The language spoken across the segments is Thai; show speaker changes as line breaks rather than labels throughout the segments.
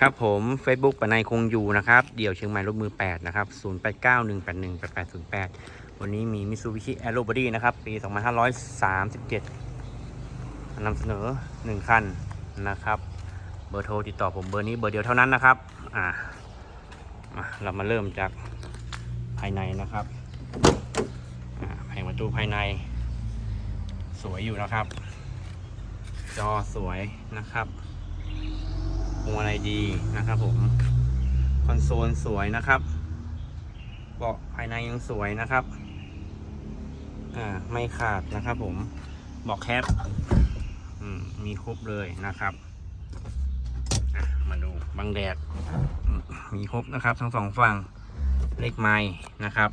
ครับผม Facebook ปนัยคงอยู่นะครับ เดี่ยวเชียงใหม่รถมือ 8 นะครับ 0891818808 วันนี้มี Mitsubishi Aero Body นะครับ ปี 2537นำเสนอ 1 คันนะครับ เบอร์โทรติดต่อผมเบอร์นี้เบอร์เดียวเท่านั้นนะครับ อ่าเรามาเริ่มจากภายในนะครับแผงประตูภายใน สวยอยู่นะครับ จอสวยนะครับ พวงอะไรดีนะครับผมคอนโซลสวยนะครับเบาะภายในยังสวยนะครับอ่าไม่ขาดนะครับผมเบาะแคปอืมมีครบเลยนะครับมาดูบังแดด มีครบนะครับ ทั้งสองฝั่งเลขไม้นะครับ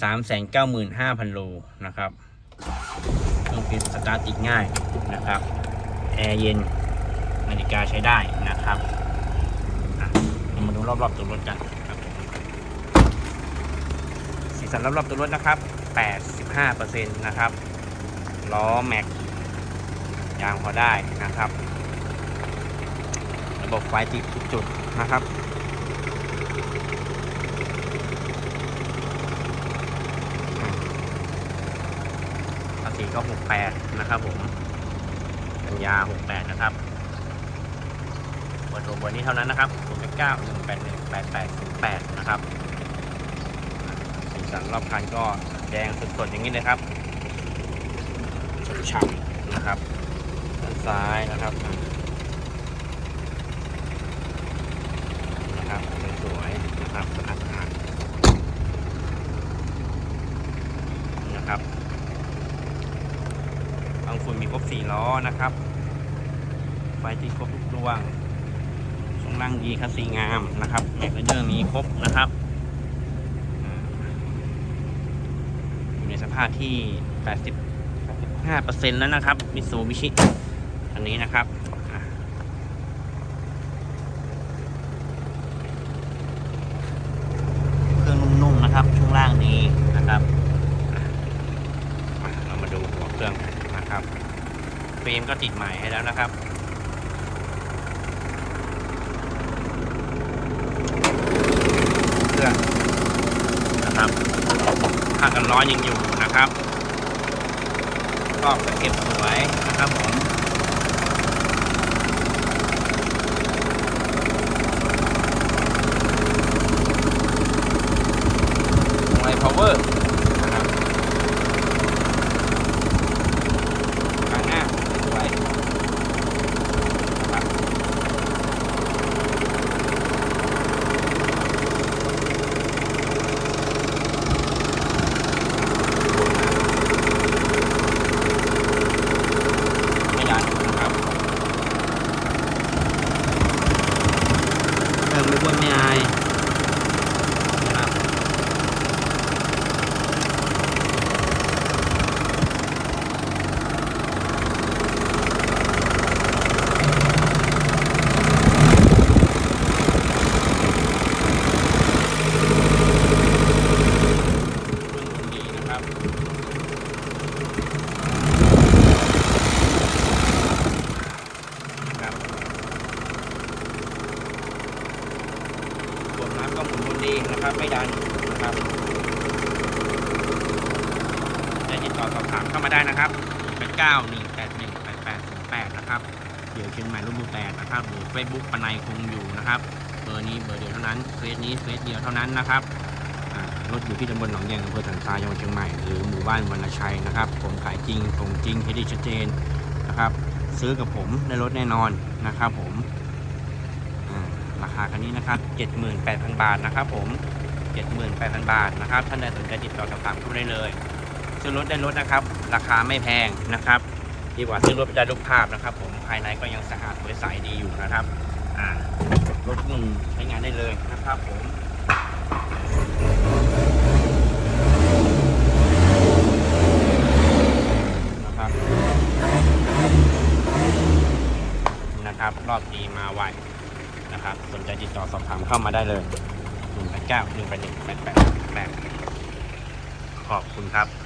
สามแสนเก้าหมื่นห้าพันโลนะครับเครื่องปิดสตาร์ทติดง่ายนะครับ แอร์เย็น นาฬิกาใช้ได้นะครับเรามาดูรอบๆตัวรถกันครับสีสันรอบๆตัวรถนะครับ 85%นะครับล้อแม็กยางพอได้นะครับ ระบบไฟติดทุกจุดนะครับภาษีก็ 68 นะครับผม กันยา68 นะครับ เบอร์โทรเบอร์นี้เท่านั้นนะครับ0 9 1 8 1 8 8 8นะครับสีสันรอบคันก็แดงสดๆอย่างนี้เลยครับฉ่ำๆนะครับด้านซ้ายนะครับนะครับสวยๆนะครับสะอาดๆนะครับบางฝุ่นมีครบสี่ล้อนะครับไฟติดครบทุกดวง ล่างดีคัสซีงามนะครับแม็กเดอร์มีครบนะครับอยู่ในสภาพที่ 80 85%แล้วนะครับมิซูบิชิอันนี้นะครับเครื่องนุ่มๆนะครับ ช่วงล่างนี้นะครับเรามาดูหัวเครื่องนะครับเฟรมก็ติดใหม่ให้แล้วนะครับ เครื่อง นะครับผ้ากันร้อนยังอยู่นะครับ ก็เก็บสวยนะครับผมไวพาวเวอร์นะครับข้างหน้าสวยนะครับ ไม่ดันนะครับเค รื่องไม่บ้วนไม่อายนะครับ ดีนะครับ ครับส่วนน้ำก็หมุนวนดีนะครับ ไม่ดันนะครับจะติดต่อสอบถามเข้ามาได้นะครับ8 9 1 8 1 8 8 0 8นะครับเดี๋ยวเชียงใหม่รูปมือแปดนะครับหรือเฟซบุ๊กปนัยคงอยู่นะครับเบอร์นี้เบอร์เดียวเท่านั้นเฟซนี้เฟซเดียวเท่านั้นนะครับรถอยู่ที่ตำบลหนองแยงอำเภอสันทรายจังหวัดเชียงใหม่หรือหมู่บ้านวรรณชัยนะครับ ผมขายจริงส่งจริงเครดิตชัดเจนนะครับ ซื้อกับผมได้รถแน่นอนนะครับผมราคาคันนี้นะครับ 78,000 บาทนะครับผม 78,000 บาทนะครับท่านใดสนใจติดต่อสอบถามเข้ามาได้เลยซื้อรถได้รถนะครับ ราคาไม่แพงนะครับดีกว่าซื้อรถไปได้รูปภาพนะครับ ผมภายในก็ยังสะอาดสวยใสดีอยู่นะครับอ่ารถนุ่มใช้งานได้เลยนะครับผมนะครับนะครับ รอบดีมาไวนะครับ สนใจติดต่อสอบถามเข้ามาได้เลย หนึ่งแปดเก้าหนึ่งแปดหนึ่งแปดแปดแปดขอบคุณครับ